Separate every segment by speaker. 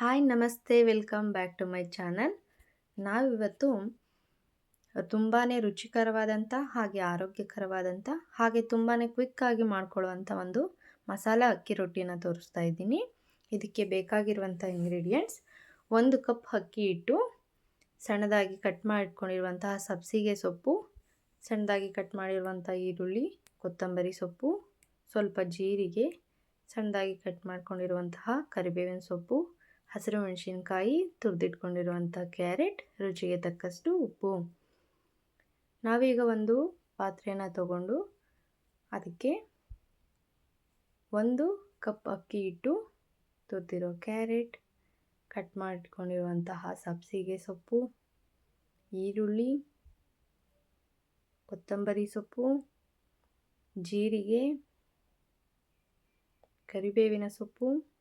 Speaker 1: Hi ನಮಸ್ತೆ. Welcome back to my channel ನಾವಿವತ್ತು ತುಂಬಾ ರುಚಿಕರವಾದಂಥ, ಹಾಗೆ ಆರೋಗ್ಯಕರವಾದಂಥ, ಹಾಗೆ ತುಂಬಾ ಕ್ವಿಕ್ಕಾಗಿ ಮಾಡ್ಕೊಳ್ಳುವಂಥ ಒಂದು ಮಸಾಲ ಅಕ್ಕಿ ರೊಟ್ಟಿನ ತೋರಿಸ್ತಾ ಇದ್ದೀನಿ. ಇದಕ್ಕೆ ಬೇಕಾಗಿರುವಂಥ ಇಂಗ್ರೀಡಿಯೆಂಟ್ಸ್ ಒಂದು ಕಪ್ ಅಕ್ಕಿ ಹಿಟ್ಟು, ಸಣ್ಣದಾಗಿ ಕಟ್ ಮಾಡಿಟ್ಕೊಂಡಿರುವಂತಹ ಸಬ್ಸಿಗೆ ಸೊಪ್ಪು, ಸಣ್ಣದಾಗಿ ಕಟ್ ಮಾಡಿರುವಂಥ ಈರುಳ್ಳಿ, ಕೊತ್ತಂಬರಿ ಸೊಪ್ಪು, ಸ್ವಲ್ಪ ಜೀರಿಗೆ, ಸಣ್ಣದಾಗಿ ಕಟ್ ಮಾಡ್ಕೊಂಡಿರುವಂತಹ ಕರಿಬೇವಿನ ಸೊಪ್ಪು ಹಸಿರು ಮೆಣಸಿನಕಾಯಿ ತುರಿದಿಟ್ಕೊಂಡಿರುವಂಥ ಕ್ಯಾರೆಟ್, ರುಚಿಗೆ ತಕ್ಕಷ್ಟು ಉಪ್ಪು. ನಾವೀಗ ಒಂದು ಪಾತ್ರೆಯನ್ನು ತಗೊಂಡು ಅದಕ್ಕೆ ಒಂದು ಕಪ್ ಅಕ್ಕಿ ಇಟ್ಟು ತುರಿದಿರೋ ಕ್ಯಾರೆಟ್, ಕಟ್ ಮಾಡಿಕೊಂಡಿರುವಂತಹ ಸಬ್ಸಿಗೆ ಸೊಪ್ಪು, ಈರುಳ್ಳಿ, ಕೊತ್ತಂಬರಿ ಸೊಪ್ಪು, ಜೀರಿಗೆ, ಕರಿಬೇವಿನ ಸೊಪ್ಪು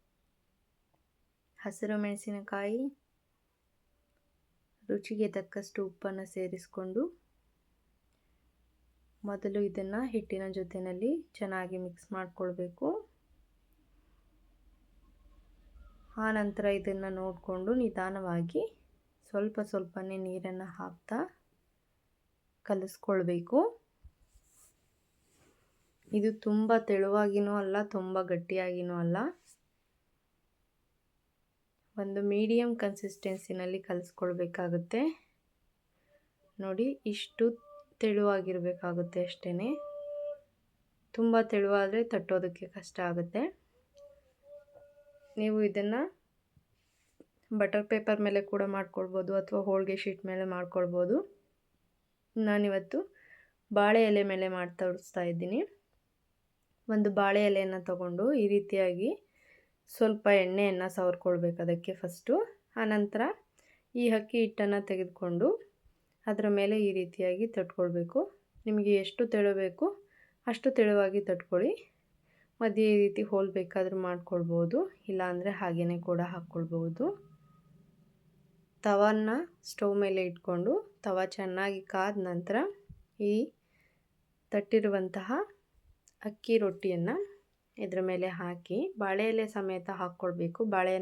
Speaker 1: ಹಸಿರು ಮೆಣಸಿನಕಾಯಿ, ರುಚಿಗೆ ತಕ್ಕಷ್ಟು ಉಪ್ಪನ್ನು ಸೇರಿಸಿಕೊಂಡು ಮೊದಲು ಇದನ್ನು ಹಿಟ್ಟಿನ ಜೊತೆಯಲ್ಲಿ ಚೆನ್ನಾಗಿ ಮಿಕ್ಸ್ ಮಾಡಿಕೊಳ್ಬೇಕು. ಆನಂತರ ಇದನ್ನು ನೋಡಿಕೊಂಡು ನಿಧಾನವಾಗಿ ಸ್ವಲ್ಪ ಸ್ವಲ್ಪನೇ ನೀರನ್ನು ಹಾಕ್ತಾ ಕಲಿಸ್ಕೊಳ್ಬೇಕು. ಇದು ತುಂಬ ತೆಳುವಾಗಿನೂ ಅಲ್ಲ, ತುಂಬ ಗಟ್ಟಿಯಾಗಿನೂ ಅಲ್ಲ. ಒಂದು ಮೀಡಿಯಮ್ ಕನ್ಸಿಸ್ಟೆನ್ಸಿನಲ್ಲಿ ಕಲಿಸ್ಕೊಳ್ಬೇಕಾಗುತ್ತೆ. ನೋಡಿ, ಇಷ್ಟು ತೆಳುವಾಗಿರಬೇಕಾಗುತ್ತೆ ಅಷ್ಟೇ ತುಂಬ ತೆಳುವಾದರೆ ತಟ್ಟೋದಕ್ಕೆ ಕಷ್ಟ ಆಗುತ್ತೆ. ನೀವು ಇದನ್ನು ಬಟರ್ ಪೇಪರ್ ಮೇಲೆ ಕೂಡ ಮಾಡ್ಕೊಳ್ಬೋದು ಅಥವಾ ಹೋಳಿಗೆ ಶೀಟ್ ಮೇಲೆ ಮಾಡ್ಕೊಳ್ಬೋದು. ನಾನಿವತ್ತು ಬಾಳೆ ಎಲೆ ಮೇಲೆ ಮಾಡಿ ತೋರಿಸ್ತಾ ಇದ್ದೀನಿ. ಒಂದು ಬಾಳೆ ಎಲೆಯನ್ನು ತಗೊಂಡು ಈ ರೀತಿಯಾಗಿ ಸ್ವಲ್ಪ ಎಣ್ಣೆಯನ್ನು ಸವರ್ಕೊಳ್ಬೇಕು ಅದಕ್ಕೆ ಫಸ್ಟು ಆನಂತರ ಈ ಅಕ್ಕಿ ಹಿಟ್ಟನ್ನು ತೆಗೆದುಕೊಂಡು ಅದರ ಮೇಲೆ ಈ ರೀತಿಯಾಗಿ ತಟ್ಕೊಳ್ಬೇಕು. ನಿಮಗೆ ಎಷ್ಟು ತೆಳಬೇಕು ಅಷ್ಟು ತೆಳುವಾಗಿ ತಟ್ಕೊಳ್ಳಿ. ಮಧ್ಯೆ ಈ ರೀತಿ ಹೋಲ್ ಬೇಕಾದರೂ ಮಾಡ್ಕೊಳ್ಬೋದು, ಇಲ್ಲಾಂದರೆ ಹಾಗೆಯೇ ಕೂಡ ಹಾಕ್ಕೊಳ್ಬೋದು. ತವನ್ನ ಸ್ಟವ್ ಮೇಲೆ ಇಟ್ಕೊಂಡು, ತವ ಚೆನ್ನಾಗಿ ಕಾದ ನಂತರ ಈ ತಟ್ಟಿರುವಂತಹ ಅಕ್ಕಿ ರೊಟ್ಟಿಯನ್ನು ಇದ್ರ ಮೇಲೆ ಹಾಕಿ ಬಾಳೆ ಎಲೆ ಸಮೇತ ಹಾಕ್ಕೊಳ್ಬೇಕು. ಬಾಳೆ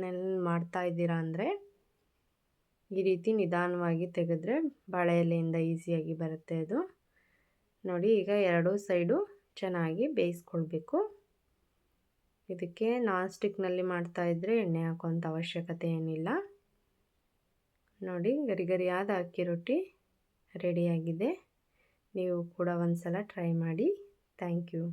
Speaker 1: ಮಾಡ್ತಾ ಇದ್ದೀರಾ ಅಂದರೆ ಈ ರೀತಿ ನಿಧಾನವಾಗಿ ತೆಗೆದ್ರೆ ಬಾಳೆ ಎಲೆಯಿಂದ ಈಸಿಯಾಗಿ ಬರುತ್ತೆ ಅದು. ನೋಡಿ, ಈಗ ಎರಡೂ ಸೈಡು ಚೆನ್ನಾಗಿ ಬೇಯಿಸ್ಕೊಳ್ಬೇಕು. ಇದಕ್ಕೆ ನಾನ್ ಸ್ಟಿಕ್ನಲ್ಲಿ ಇದ್ದರೆ ಎಣ್ಣೆ ಹಾಕುವಂಥ ಅವಶ್ಯಕತೆ ಏನಿಲ್ಲ. ನೋಡಿ ಗರಿ ಗರಿಯಾದ ಅಕ್ಕಿ ರೊಟ್ಟಿ ರೆಡಿಯಾಗಿದೆ ನೀವು ಕೂಡ ಒಂದು ಸಲ ಟ್ರೈ ಮಾಡಿ. Thank you.